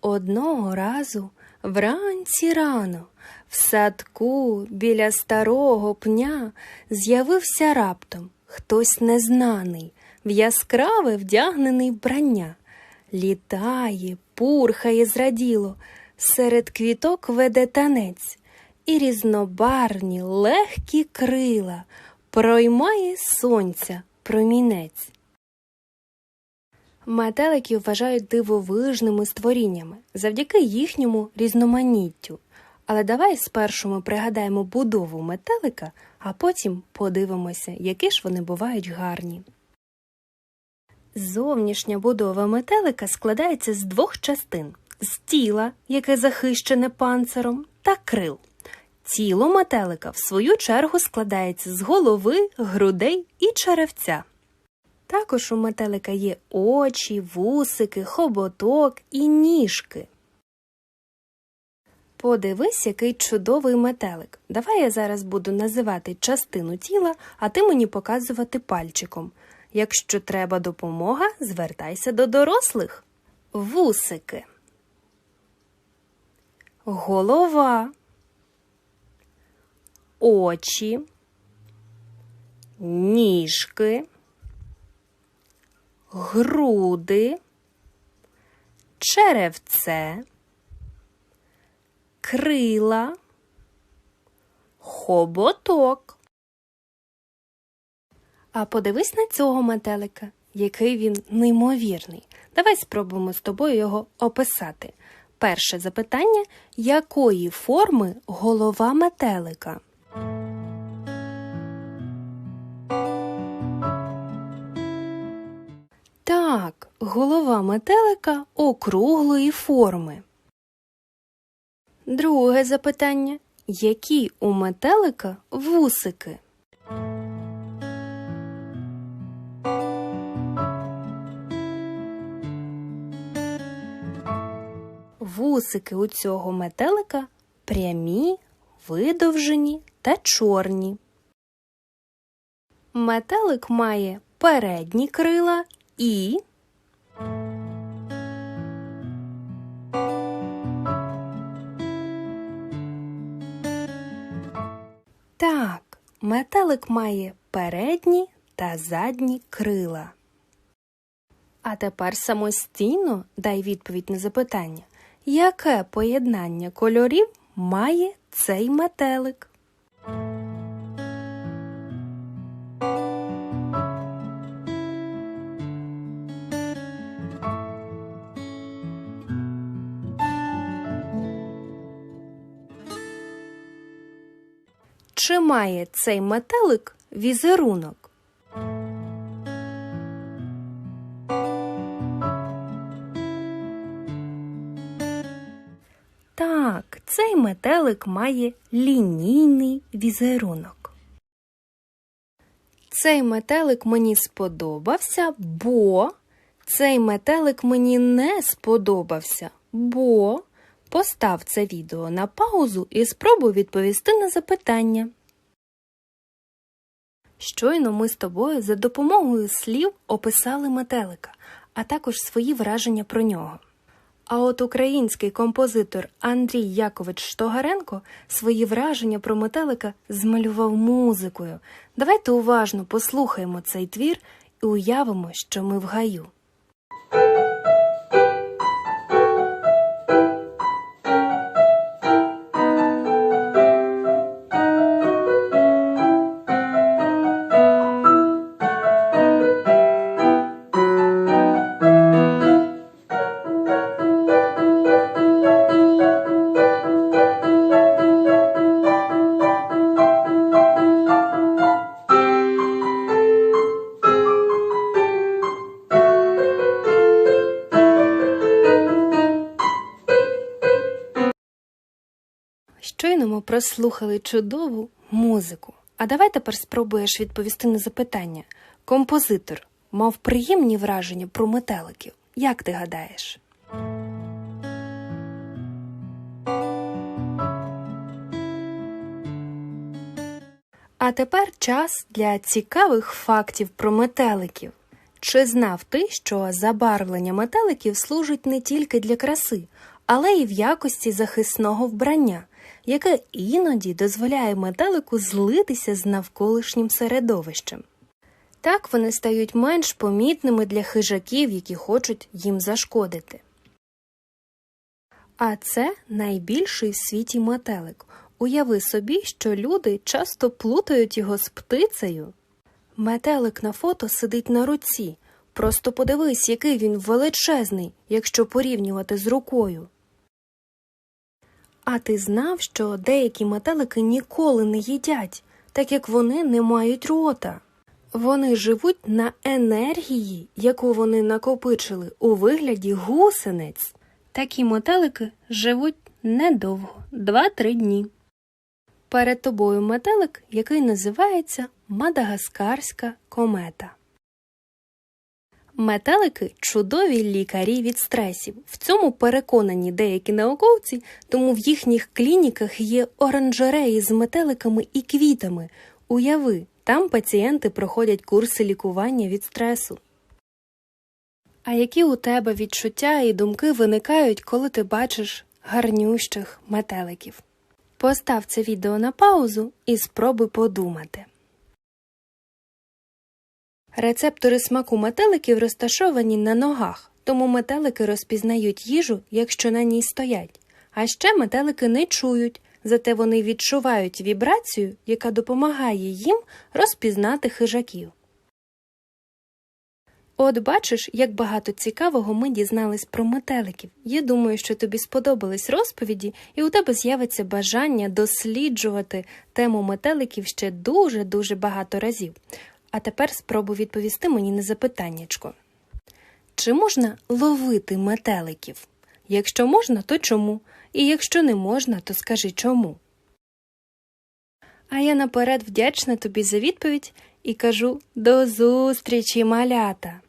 Одного разу вранці рано в садку біля старого пня з'явився раптом хтось незнаний, в яскраве вдягнений вбрання. Літає, пурхає зраділо, серед квіток веде танець, і різнобарні легкі крила проймає сонця промінець. Метелики вважають дивовижними створіннями завдяки їхньому різноманіттю. Але давай спершу ми пригадаємо будову метелика, а потім подивимося, які ж вони бувають гарні. Зовнішня будова метелика складається з двох частин з тіла, яке захищене панциром, та крил. Тіло метелика, в свою чергу, складається з голови, грудей і черевця. Також у метелика є очі, вусики, хоботок і ніжки. Подивись, який чудовий метелик. Давай я зараз буду називати частину тіла, а ти мені показувати пальчиком. Якщо треба допомога, звертайся до дорослих. Вусики. Голова. Очі. Ніжки груди, черевце, крила, хоботок. А подивись на цього метелика, який він неймовірний. Давай спробуємо з тобою його описати. Перше запитання якої форми голова метелика? Голова метелика округлої форми. Друге запитання. Які у метелика вусики? Вусики у цього метелика прямі, видовжені та чорні. Метелик має передні крила і метелик має передні та задні крила. А тепер самостійно дай відповідь на запитання, яке поєднання кольорів має цей метелик? Чи має цей метелик візерунок? Так, цей метелик має лінійний візерунок. Цей метелик мені сподобався, бо цей метелик мені не сподобався, бо постав це відео на паузу і спробуй відповісти на запитання. Щойно ми з тобою за допомогою слів описали метелика, а також свої враження про нього. А от український композитор Андрій Якович Штогаренко свої враження про метелика змалював музикою. Давайте уважно послухаємо цей твір і уявимо, що ми в гаю. Щойно ми прослухали чудову музику. А давай тепер спробуєш відповісти на запитання. Композитор мав приємні враження про метеликів. Як ти гадаєш? А тепер час для цікавих фактів про метеликів. Чи знав ти, що забарвлення метеликів служить не тільки для краси, але й в якості захисного вбрання, яке іноді дозволяє метелику злитися з навколишнім середовищем. Так вони стають менш помітними для хижаків, які хочуть їм зашкодити. А це найбільший в світі метелик. Уяви собі, що люди часто плутають його з птицею. Метелик на фото сидить на руці. Просто подивись, який він величезний, якщо порівнювати з рукою. А ти знав, що деякі метелики ніколи не їдять, так як вони не мають рота. Вони живуть на енергії, яку вони накопичили у вигляді гусениць. Такі метелики живуть недовго 2-3 дні. Перед тобою метелик, який називається Мадагаскарська комета. Метелики чудові лікарі від стресів. В цьому переконані деякі науковці, тому в їхніх клініках є оранжереї з метеликами і квітами. Уяви, там пацієнти проходять курси лікування від стресу. А які у тебе відчуття і думки виникають, коли ти бачиш гарнющих метеликів? Постав це відео на паузу і спробуй подумати. Рецептори смаку метеликів розташовані на ногах, тому метелики розпізнають їжу, якщо на ній стоять. А ще метелики не чують, зате вони відчувають вібрацію, яка допомагає їм розпізнати хижаків. От бачиш, як багато цікавого ми дізнались про метеликів. Я думаю, що тобі сподобались розповіді, і у тебе з'явиться бажання досліджувати тему метеликів ще дуже-дуже багато разів. А тепер спробуй відповісти мені на запитаннячко. Чи можна ловити метеликів? Якщо можна, то чому? І якщо не можна, то скажи чому. А я наперед вдячна тобі за відповідь і кажу до зустрічі, малята!